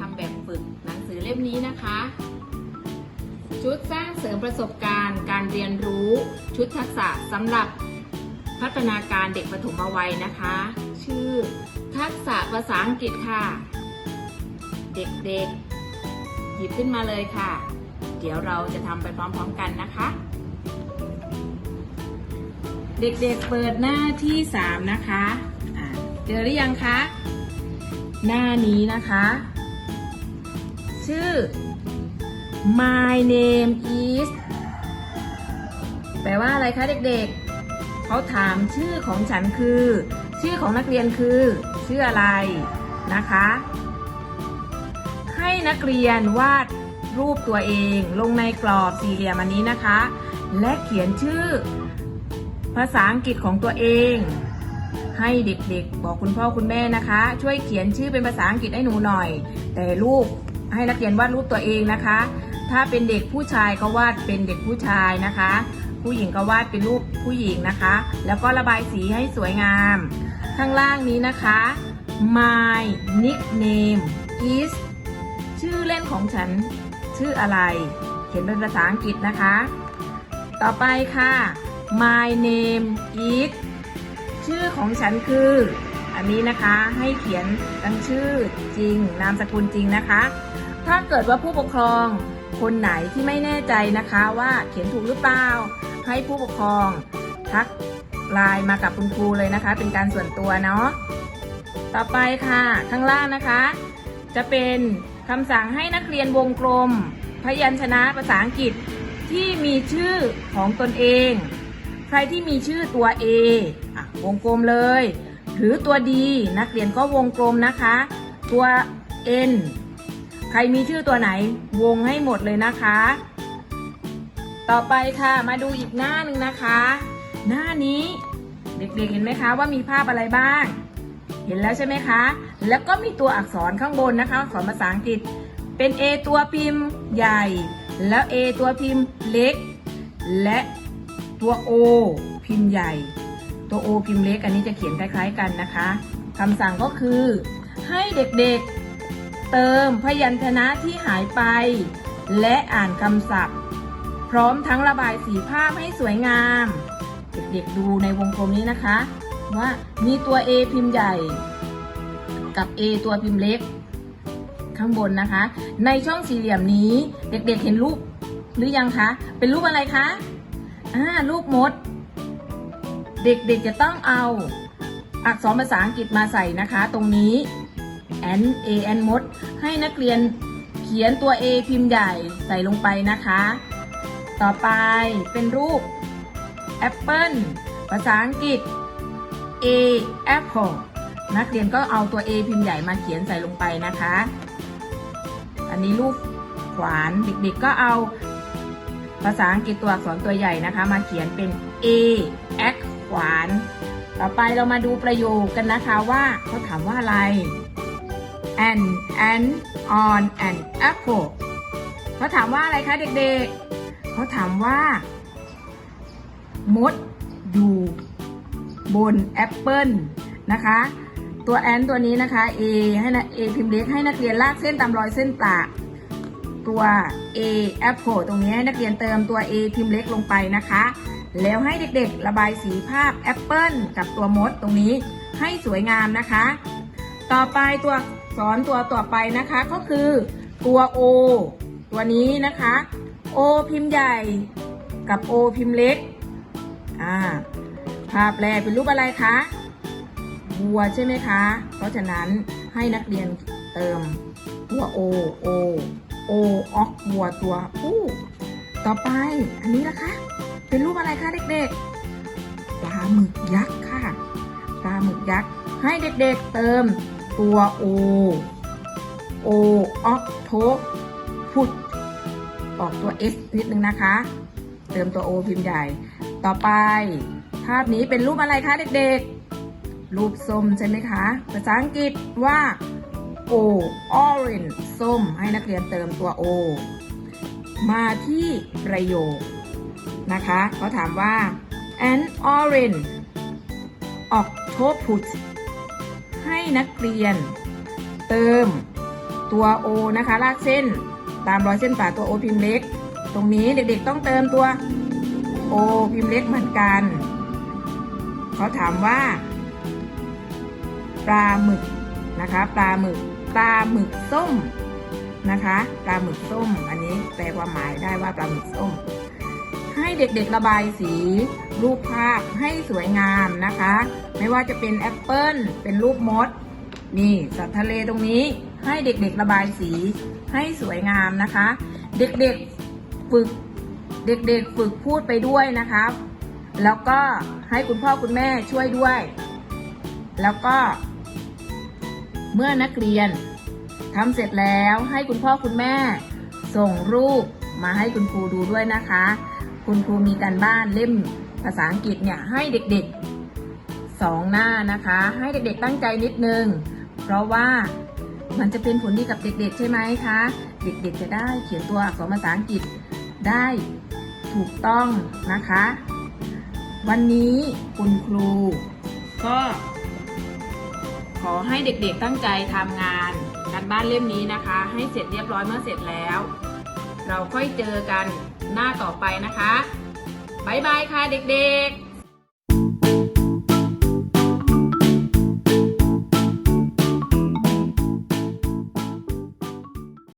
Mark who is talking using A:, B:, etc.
A: ทำแบบฝึกหนังสือเล่มนี้นะคะ ชุดสร้างเสริมประสบการณ์ การเรียนรู้ ชุดทักษะสำหรับพัฒนาการเด็กปฐมวัยนะคะ ชื่อทักษะภาษาอังกฤษค่ะ เด็กๆ หยิบขึ้นมาเลยค่ะ เดี๋ยวเราจะทำไปพร้อมๆกันนะคะ เด็กๆเปิดหน้าที่ 3 นะคะะเจอหรือยังคะ หน้านี้นะคะ ชื่อ My name is แปลว่าอะไรคะเด็กๆ เขาถามชื่อของฉันคือ ชื่อของนักเรียนคือ ชื่ออะไรนะคะ ให้นักเรียนวาดรูปตัวเองลงในกรอบสี่เหลี่ยมอันนี้นะคะ และเขียนชื่อ ภาษาอังกฤษของตัวเอง ให้เด็กๆ บอกคุณพ่อคุณแม่นะคะ ช่วยเขียนชื่อเป็นภาษาอังกฤษให้หนูหน่อย แต่รูป ให้นักเรียนวาดรูปตัวเองนะคะ ถ้าเป็นเด็กผู้ชายก็วาดเป็นเด็กผู้ชายนะคะ ผู้หญิงก็วาดเป็นรูปผู้หญิงนะคะ แล้วก็ระบายสีให้สวยงาม ข้างล่างนี้นะคะ my nickname is ชื่อเล่นของฉันชื่ออะไร เขียนเป็นภาษาอังกฤษนะคะ ต่อไปค่ะ my name is ชื่อของฉันคือ อันนี้นะคะให้เขียนตั้งชื่อจริง นามสกุลจริงนะคะ ถ้าเกิดว่าผู้ปกครองคนไหนที่ไม่แน่ใจนะคะว่าเขียนถูกหรือเปล่า ให้ผู้ปกครองทักไลน์มากับคุณครูเลยนะคะ เป็นการส่วนตัวเนาะ ต่อไปค่ะข้างล่างนะคะ จะเป็นคำสั่งให้นักเรียนวงกลม พยัญชนะภาษาอังกฤษที่มีชื่อของตนเอง ใครที่มีชื่อตัว A อะวงกลมเลย หรือตัว D นักเรียนก็วงกลมนะคะ ตัว N ใครมีชื่อตัวไหนวงให้หมดเลยนะคะ ต่อไปค่ะมาดูอีกหน้าหนึ่งนะคะ หน้านี้เด็กๆเห็นไหมคะว่ามีภาพอะไรบ้าง เห็นแล้วใช่ไหมคะ แล้วก็มีตัวอักษรข้างบนนะคะอักษรภาษาอังกฤษ เป็น A ตัวพิมพ์ใหญ่ แล้ว A ตัวพิมพ์เล็ก และตัว O พิมพ์ใหญ่ ตัว O พิมพ์เล็กอันนี้จะเขียนคล้าย ๆกันนะคะคำสั่งก็คือ ให้เด็กๆเติมพยัญชนะที่หายไป และอ่านคำศัพท์ พร้อมทั้งระบายสีภาพให้สวยงาม เด็กๆดูในวงกลมนี้นะคะ ว่ามีตัว A พิมพ์ใหญ่ กับ A ตัวพิมพ์เล็ก ข้างบนนะคะ ในช่องสี่เหลี่ยมนี้ เด็กๆเห็นรูปหรือยังคะ เป็นรูปอะไรคะอ่ารูปมด เด็กๆจะต้องเอาอักษรภาษาอังกฤษมาใส่นะคะ ตรงนี้ n a n มด ให้นักเรียนเขียนตัว A พิมพ์ใหญ่ใส่ลงไปนะคะ ต่อไปเป็นรูปแอปเปิลภาษาอังกฤษ A apple นักเรียนก็เอาตัว A พิมพ์ใหญ่มาเขียนใส่ลงไปนะคะ อันนี้รูปขวานเด็กๆก็เอาภาษาอังกฤษตัวอักษรตัวใหญ่นะคะ มาเขียนเป็น A x วาน ต่อไปเรามาดูประโยคกันนะคะว่าเขาถามว่าอะไร an an on an apple เขาถามว่าอะไรคะเด็กๆ เขาถามว่า มดอยู่บนแอปเปิลนะคะ ตัวแอนตัวนี้นะคะ A ให้นะ A พิมพ์เล็กให้นักเรียนลากเส้นตามรอยเส้นประตัว A apple ตรงนี้ให้นักเรียนเติมตัว A พิมพ์เล็กลงไปนะคะ แล้วให้เด็กๆ ระบายสีภาพแอปเปิลกับตัวมดตรงนี้ให้สวยงามนะคะ ต่อไปตัวสอนตัวต่อไปนะคะก็คือตัว O ตัวนี้นะคะ O พิมพ์ใหญ่กับ O พิมพ์เล็กอ่าภาพแรกเป็นรูปอะไรคะวัวใช่ไหมคะ เพราะฉะนั้นให้นักเรียนเติมตัว O O O ออกวัวตัวผู้ต่อไปอันนี้นะคะ เป็นรูปอะไรคะเด็กๆ ปลาหมึกยักษ์ค่ะ ปลาหมึกยักษ์ ให้เด็กๆเติมตัว O O ออกโทพุดออกตัว S นิดนึงนะคะ เติมตัว O พิมพ์ใหญ่ ต่อไป ภาพนี้เป็นรูปอะไรคะเด็กๆ รูปส้มใช่ไหมคะ ภาษาอังกฤษว่า O orange ส้ม ให้นักเรียนเติมตัว O มาที่ประโยค นะคะเขาถามว่า an orange octopus ให้นักเรียน เติมตัว O นะคะ ลากเส้น ตามรอยเส้นฝาตัวโอพิมพ์เล็ก ตรงนี้เด็กๆต้องเติมตัวโอพิมพ์เล็กเหมือนกันเขาถามว่า ปลาหมึกนะคะ ปลาหมึกปลาหมึกส้มนะคะ ปลาหมึกส้ม อันนี้แปลความหมายได้ว่าปลาหมึกส้ม ให้เด็กๆระบายสี รูปภาพให้สวยงามนะคะ ไม่ว่าจะเป็นแอปเปิลเป็นรูปมด นี่สัตว์ทะเลตรงนี้ ให้เด็กๆระบายสีให้สวยงามนะคะ เด็กๆฝึกเด็กๆฝึกพูดไปด้วยนะครับ แล้วก็ให้คุณพ่อคุณแม่ช่วยด้วย แล้วก็ เมื่อนักเรียนทำเสร็จแล้วให้คุณพ่อคุณแม่ส่งรูปมาให้คุณครูดูด้วยนะคะ คุณครูมีการบ้านเล่มภาษาอังกฤษเนี่ยให้เด็กๆสองหน้านะคะ ให้เด็กๆตั้งใจนิดนึง เพราะว่ามันจะเป็นผลดีกับเด็กๆ ใช่ไหมคะ เด็กๆจะได้เขียนตัวอักษรภาษาอังกฤษได้ถูกต้องนะคะ วันนี้คุณครู ก็ ขอให้เด็กๆตั้งใจทำงานการบ้านเล่มนี้นะคะ ให้เสร็จเรียบร้อยเมื่อเสร็จแล้ว เราค่อยเจอกันหน้าต่อไปนะคะ บ๊ายบายค่ะเด็กๆ